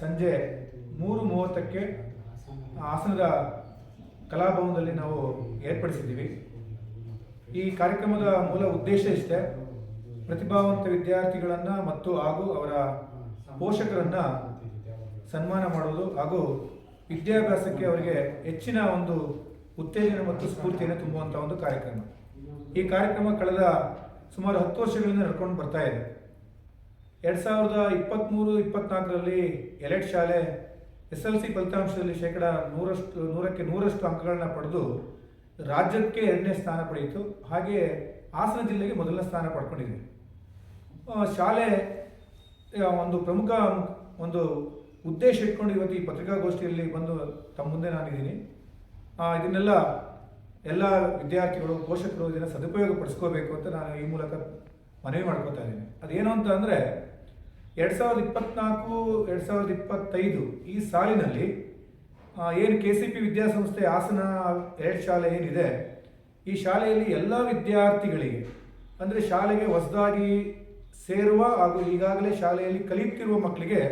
ಸಂಜೆ ಮೂರು ಮೂವತ್ತಕ್ಕೆ ಹಾಸನದ ಕಲಾಭವನದಲ್ಲಿ ನಾವು ಏರ್ಪಡಿಸಿದ್ದೀವಿ. ಈ ಕಾರ್ಯಕ್ರಮದ ಮೂಲ ಉದ್ದೇಶ ಇಷ್ಟೇ, ಪ್ರತಿಭಾವಂತ ವಿದ್ಯಾರ್ಥಿಗಳನ್ನು ಮತ್ತು ಹಾಗೂ ಅವರ ಪೋಷಕರನ್ನು ಸನ್ಮಾನ ಮಾಡುವುದು ಹಾಗೂ ವಿದ್ಯಾಭ್ಯಾಸಕ್ಕೆ ಅವರಿಗೆ ಹೆಚ್ಚಿನ ಒಂದು ಉತ್ತೇಜನ ಮತ್ತು ಸ್ಫೂರ್ತಿಯನ್ನು ತುಂಬುವಂಥ ಒಂದು ಕಾರ್ಯಕ್ರಮ. ಈ ಕಾರ್ಯಕ್ರಮ ಕಳೆದ ಸುಮಾರು ಹತ್ತು ವರ್ಷಗಳಿಂದ ನಡ್ಕೊಂಡು ಬರ್ತಾ ಇದೆ. ಎರಡು ಸಾವಿರದ ಇಪ್ಪತ್ತ್ಮೂರು ಇಪ್ಪತ್ನಾಲ್ಕರಲ್ಲಿ ಎಲೆಟ್ ಶಾಲೆ ಎಸ್ ಎಲ್ ಸಿ ಫಲಿತಾಂಶದಲ್ಲಿ ಶೇಕಡ ನೂರಷ್ಟು, ನೂರಕ್ಕೆ ನೂರಷ್ಟು ಅಂಕಗಳನ್ನು ಪಡೆದು ರಾಜ್ಯಕ್ಕೆ ಎರಡನೇ ಸ್ಥಾನ ಪಡೆಯಿತು. ಹಾಗೆ ಹಾಸನ ಜಿಲ್ಲೆಗೆ ಮೊದಲನೇ ಸ್ಥಾನ ಪಡ್ಕೊಂಡಿದೆ. ಶಾಲೆ ಒಂದು ಪ್ರಮುಖ ಒಂದು ಉದ್ದೇಶ ಇಟ್ಕೊಂಡು ಇವತ್ತು ಈ ಪತ್ರಿಕಾಗೋಷ್ಠಿಯಲ್ಲಿ ಬಂದು ತಮ್ಮ ಮುಂದೆ ನಾನಿದ್ದೀನಿ. ಇದನ್ನೆಲ್ಲ ಎಲ್ಲ ವಿದ್ಯಾರ್ಥಿಗಳು, ಪೋಷಕರು ಇದನ್ನು ಸದುಪಯೋಗ ಪಡಿಸ್ಕೋಬೇಕು ಅಂತ ನಾನು ಈ ಮೂಲಕ ಮನವಿ ಮಾಡ್ಕೋತಾ ಇದ್ದೀನಿ. ಅದೇನು ಅಂತ ಅಂದರೆ ಎರಡು ಸಾವಿರದ ಇಪ್ಪತ್ನಾಲ್ಕು, ಎರಡು ಸಾವಿರದ ಇಪ್ಪತ್ತೈದು ಈ ಸಾಲಿನಲ್ಲಿ ಏನು ಕೆ ಸಿ ಪಿ ವಿದ್ಯಾಸಂಸ್ಥೆ ಹಾಸನ ಎರಡು ಶಾಲೆ ಏನಿದೆ, ಈ ಶಾಲೆಯಲ್ಲಿ ಎಲ್ಲ ವಿದ್ಯಾರ್ಥಿಗಳಿಗೆ, ಅಂದರೆ ಶಾಲೆಗೆ ಹೊಸದಾಗಿ ಸೇರುವ ಹಾಗೂ ಈಗಾಗಲೇ ಶಾಲೆಯಲ್ಲಿ ಕಲಿಯುತ್ತಿರುವ ಮಕ್ಕಳಿಗೆ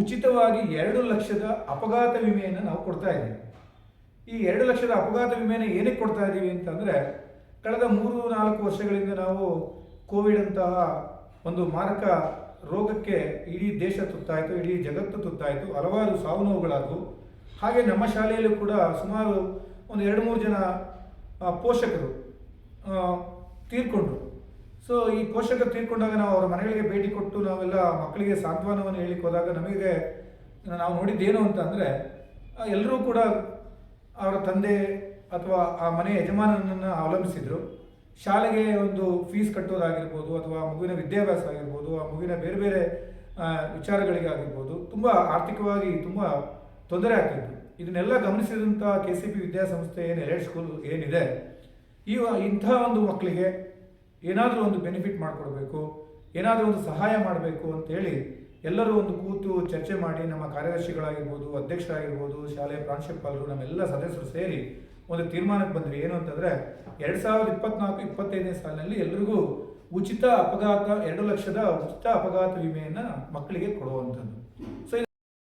ಉಚಿತವಾಗಿ ಎರಡು ಲಕ್ಷದ ಅಪಘಾತ ವಿಮೆಯನ್ನು ನಾವು ಕೊಡ್ತಾ ಇದ್ದೀವಿ. ಈ ಎರಡು ಲಕ್ಷದ ಅಪಘಾತ ವಿಮೆಯನ್ನು ಏನಕ್ಕೆ ಕೊಡ್ತಾ ಇದ್ದೀವಿ ಅಂತಂದರೆ, ಕಳೆದ ಮೂರು ನಾಲ್ಕು ವರ್ಷಗಳಿಂದ ನಾವು ಕೋವಿಡ್ ಅಂತಹ ಒಂದು ಮಾರಕ ರೋಗಕ್ಕೆ ಇಡೀ ದೇಶ ತುತ್ತಾಯಿತು, ಇಡೀ ಜಗತ್ತು ತುತ್ತಾಯಿತು, ಹಲವಾರು ಸಾವು ನೋವುಗಳಾದವು. ಹಾಗೆ ನಮ್ಮ ಶಾಲೆಯಲ್ಲೂ ಕೂಡ ಸುಮಾರು ಒಂದು ಎರಡು ಮೂರು ಜನ ಪೋಷಕರು ತೀರ್ಕೊಂಡ್ರು. ಸೊ ಈ ಪೋಷಕರು ತೀರ್ಕೊಂಡಾಗ ನಾವು ಅವರ ಮನೆಗಳಿಗೆ ಭೇಟಿ ಕೊಟ್ಟು ನಾವೆಲ್ಲ ಮಕ್ಕಳಿಗೆ ಸಾಂತ್ವನವನ್ನು ಹೇಳಿಕ್ಕೆ ಹೋದಾಗ ನಮಗೆ, ನಾವು ನೋಡಿದ್ದೇನು ಅಂತ ಅಂದರೆ ಎಲ್ಲರೂ ಕೂಡ ಅವರ ತಂದೆ ಅಥವಾ ಆ ಮನೆ ಯಜಮಾನನನ್ನು ಅವಲಂಬಿಸಿದ್ರು. ಶಾಲೆಗೆ ಒಂದು ಫೀಸ್ ಕಟ್ಟೋದಾಗಿರ್ಬೋದು ಅಥವಾ ಮಗುವಿನ ವಿದ್ಯಾಭ್ಯಾಸ ಆಗಿರ್ಬೋದು, ಆ ಮಗುವಿನ ಬೇರೆ ಬೇರೆ ವಿಚಾರಗಳಿಗಾಗಿರ್ಬೋದು, ತುಂಬ ಆರ್ಥಿಕವಾಗಿ ತುಂಬ ತೊಂದರೆ ಆಗ್ತಿತ್ತು. ಇದನ್ನೆಲ್ಲ ಗಮನಿಸಿದಂಥ ಕೆ ಸಿ ಪಿ ವಿದ್ಯಾಸಂಸ್ಥೆ ಏನು ಎಲೆಡ್ ಸ್ಕೂಲ್ ಏನಿದೆ, ಈ ಇಂಥ ಒಂದು ಮಕ್ಕಳಿಗೆ ಏನಾದರೂ ಒಂದು ಬೆನಿಫಿಟ್ ಮಾಡಿಕೊಡ್ಬೇಕು, ಏನಾದರೂ ಒಂದು ಸಹಾಯ ಮಾಡಬೇಕು ಅಂತೇಳಿ ಎಲ್ಲರೂ ಒಂದು ಕೂತು ಚರ್ಚೆ ಮಾಡಿ ನಮ್ಮ ಕಾರ್ಯದರ್ಶಿಗಳಾಗಿರ್ಬೋದು, ಅಧ್ಯಕ್ಷರಾಗಿರ್ಬೋದು, ಶಾಲೆಯ ಪ್ರಾಂಶುಪಾಲರು, ನಮ್ಮೆಲ್ಲ ಸದಸ್ಯರು ಸೇರಿ ಒಂದು ತೀರ್ಮಾನಕ್ಕೆ ಬಂದ್ವಿ. ಏನು ಅಂತಂದ್ರೆ, ಎರಡ್ ಸಾವಿರದ ಇಪ್ಪತ್ನಾಲ್ಕು, ಇಪ್ಪತ್ತೈದನೇ ಸಾಲಿನಲ್ಲಿ ಎಲ್ರಿಗೂ ಉಚಿತ ಅಪಘಾತ, ಎರಡು ಲಕ್ಷದ ಉಚಿತ ಅಪಘಾತ ವಿಮೆಯನ್ನು ಮಕ್ಕಳಿಗೆ ಕೊಡುವಂಥದ್ದು. ಸೊ